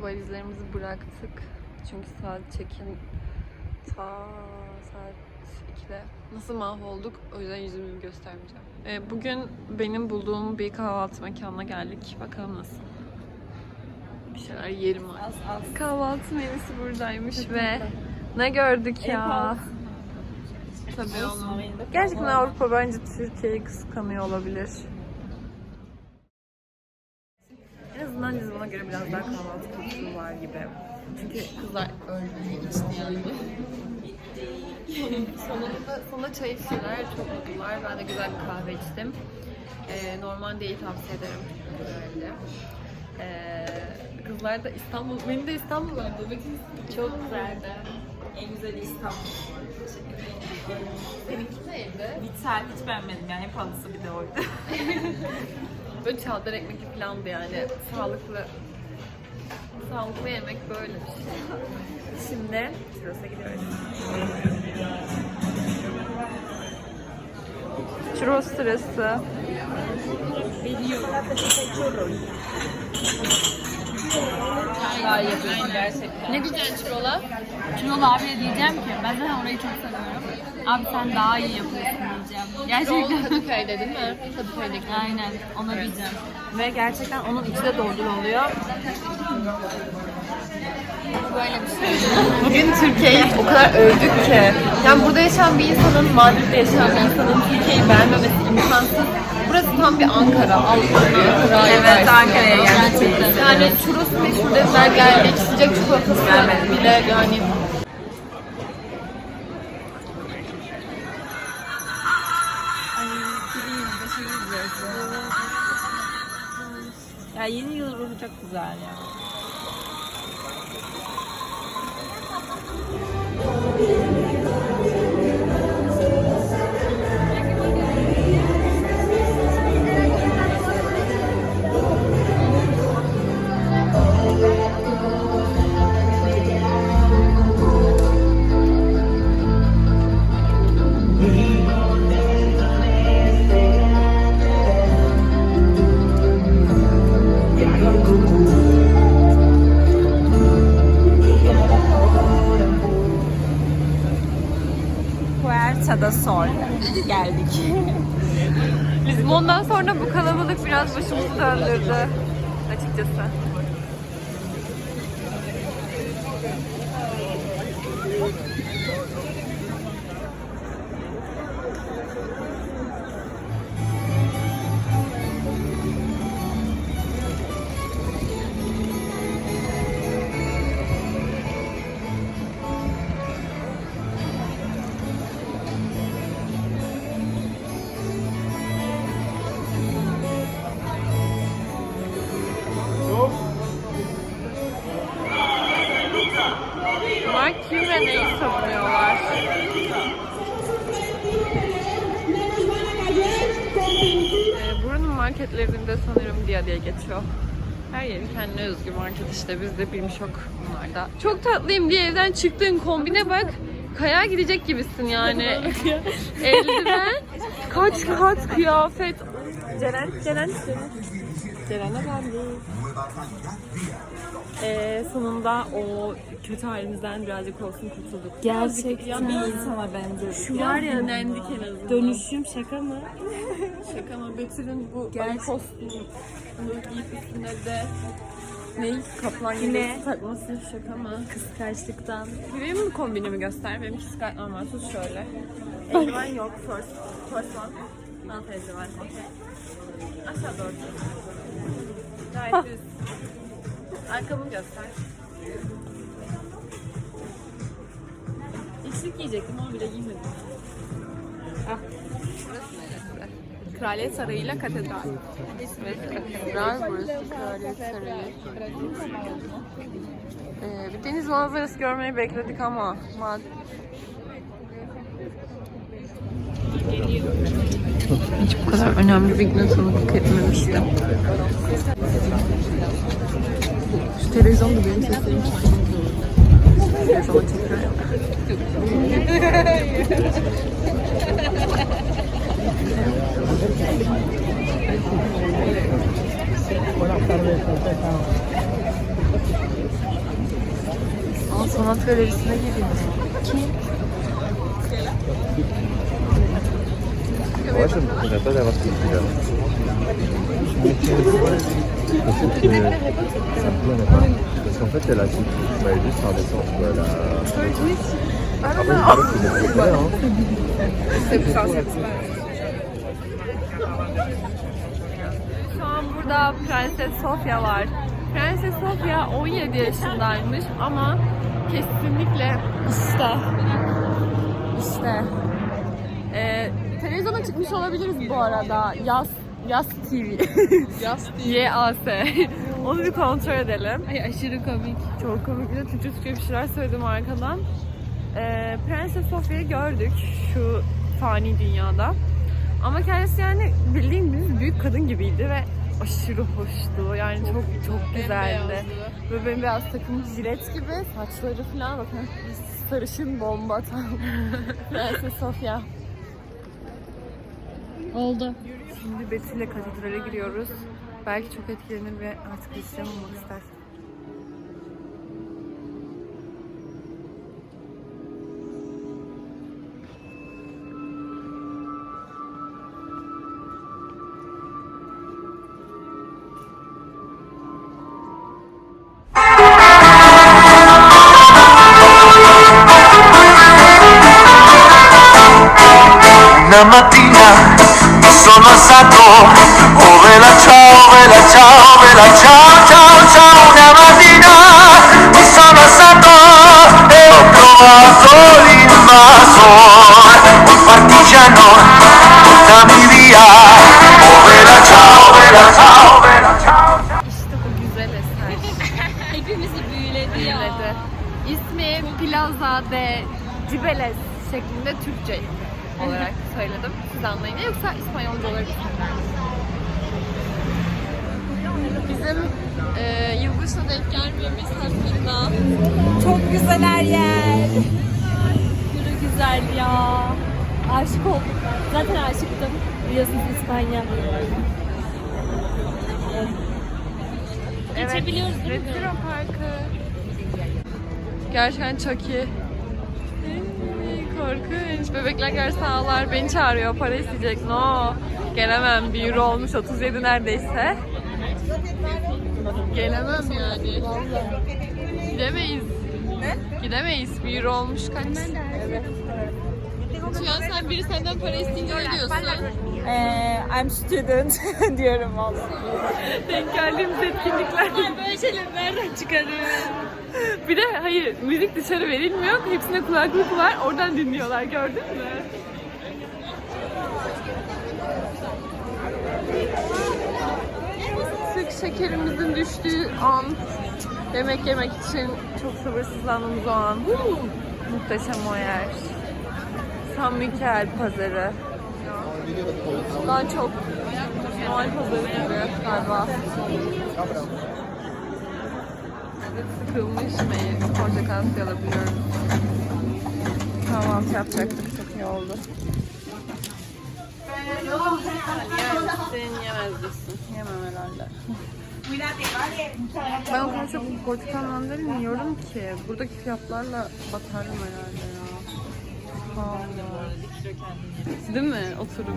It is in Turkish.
Valizlerimizi bıraktık. Çünkü saat çekin ta saat 2'de. Nasıl mahvolduk o yüzden yüzümü göstermeyeceğim. Ee, bugün benim bulduğum bir kahvaltı mekanına geldik. Bakalım nasıl. Bir şeyler yerim var. Kahvaltı menüsü buradaymış ve ne gördük ya. Tabii. Gerçekten Avrupa bence Türkiye'yi kıskanıyor olabilir. Göre biraz daha kahvaltı kültürü var gibi. Çünkü kızlar öldü içti yani. sonunda, çay içtiler, çok mutlular. Ben de güzel bir kahve içtim. Ee, normalde iyi tavsiye ederim. Güzeldi. Ee, kızlar da İstanbul, beni de İstanbul'dan duymak Çok güzeldi. En güzeli İstanbul. Seninki neydi? Bitsel hiç beğenmedim yani. En pahalısı bir de oydu. Böyle çavdar ekmek falandı yani. Sağlıklı sağlıklı yemek böyle bir şey. Şimdi Churros'a gidiyoruz. Churros sırası. Daha yapıyorsun gerçekten. Ne güzel churrola. Kilolu abiye diyeceğim ki ben zaten orayı çok seviyorum. Abi sen daha iyi yapıyorsun. Gerçekten. Kadıköy'de değil mi? Kadıköy'deki. Aynen ona diyeceğim. Ve gerçekten onun içi de doldur oluyor. Böyle bir şey. Bugün Türkiye'yi o kadar övdük ki. Yani burada yaşayan bir insanın, Madrid'de yaşayan bir insanın Türkiye'yi beğenmemesi imkansız. Burası tam bir Ankara. Ankara. Evet, Ankara'ya geldik. Yani churros meşhur dediler geldik. Sıcak çikolatası bile yani güzel ya. Puerta da Sol geldik. Lizbon'dan sonra bu kalabalık biraz başımızı döndürdü açıkçası. Buranın marketlerinde sanırım Dia diye geçiyor. Her yerin kendine özgü market işte. Biz de bilmiş yok bunlarda. Çok tatlıyım diye evden çıktığın kombine bak. Kaya gidecek gibisin yani. Eldiven, kaç kat kıyafet. Ceren, Ceren. Ceren'e geldi. Ee, sonunda o kötü halimizden birazcık olsun kurtulduk. Gerçekten. Ya bir insana benziyor. Şu var ya nendik en azından. Dönüşüm şaka mı? Şaka mı? Betül'ün bu ayı kostümü bunu giyip üstünde de ne? Kaplan gibi takması şaka mı? Kıskançlıktan. Benim mi kombinimi göster? Benimki Skype normal. Tut şöyle. Eldiven yok. First, first one. Alt eldiven. Okay. Aşağı doğru. Gayet düz. Arkamı göster. İçlik giyecektim ama bile giymedim. Ah. Kraliyet Sarayı ile Katedral. Katedral burası Kraliyet Sarayı. Ee, bir deniz manzarası görmeyi bekledik ama ma- hiç bu kadar önemli bir güne tanıklık etmemiştim. Şu televizyon da benim zorunda. Televizyona. Sanat galerisine gidiyoruz. Ouais, ça me plairait pas. Parce hein. Şu an burada Prenses Sofya var. Prenses Sofya 17 yaşındaymış ama kesinlikle işte işte televizyona çıkmış olabiliriz bu arada. Yaz Yaz TV. Yaz TV. YAS. Onu bir kontrol edelim. Ay aşırı komik. Çok komik bir de Türkçe Türkçe bir şeyler söyledim arkadan. Ee, Prenses Sofya'yı gördük şu fani dünyada. Ama kendisi yani bildiğimiz büyük kadın gibiydi ve aşırı hoştu. Yani çok çok güzeldi. Ve bembeyaz takım jilet gibi saçları falan bakın sarışın bomba tam. Prenses Sofya. Oldu. Şimdi Betül'le katedrale giriyoruz. Belki çok etkilenir ve artık Hristiyan olmak ister. Mattina alzato, oh vela ciao, vela ciao, vela ciao, ciao, ciao. Una mattina mi sono alzato e ho trovato l'invasor, un partigiano, portami via, oh vela ciao, vela ciao, vela ciao. İşte bu güzel eser. Hepimizi büyüledi ya. İsmi Plaza de Cibeles şeklinde Türkçe olarak söyledim. Siz anlayın. Yoksa İspanyolca olarak. Bizim e, yılbaşına denk gelmemiz hakkında Çok güzel her yer. Yürü güzel ya. Aşık oldum. Zaten aşıktım. Biliyorsunuz İspanya. Geçebiliyoruz değil mi? Retiro Parkı. Gerçekten çok iyi. Korkunç. Bebekler gelirse ağlar. Beni çağırıyor. Para isteyecek. No. Gelemem. Bir euro olmuş. 37 neredeyse. Gelemem yani. Gidemeyiz. Ne? Gidemeyiz. Bir euro olmuş kaç? Evet. Şu an sen biri senden para isteyince öyle diyorsun. Ee, I'm student diyorum valla. Denk geldiğimiz etkinlikler. Böyle şeyler nereden çıkarıyor? Bir de hayır müzik dışarı verilmiyor. Hepsinde kulaklık var. Oradan dinliyorlar. Gördün mü? Sık şekerimizin düştüğü an yemek yemek için çok sabırsızlandığımız o an. Muhteşem o yer. San Mikael pazarı. Daha çok Noel pazarı gibi galiba. Sıkılmış meyve, portakal suyu alabiliyorum. Kahvaltı yapacaktık, çok iyi oldu. Sen yemezsin. Yemem herhalde. Ben o kadar çok portakal mandalina yiyorum ki buradaki fiyatlarla batarım herhalde ya. Pahalı. Değil mi? Oturup.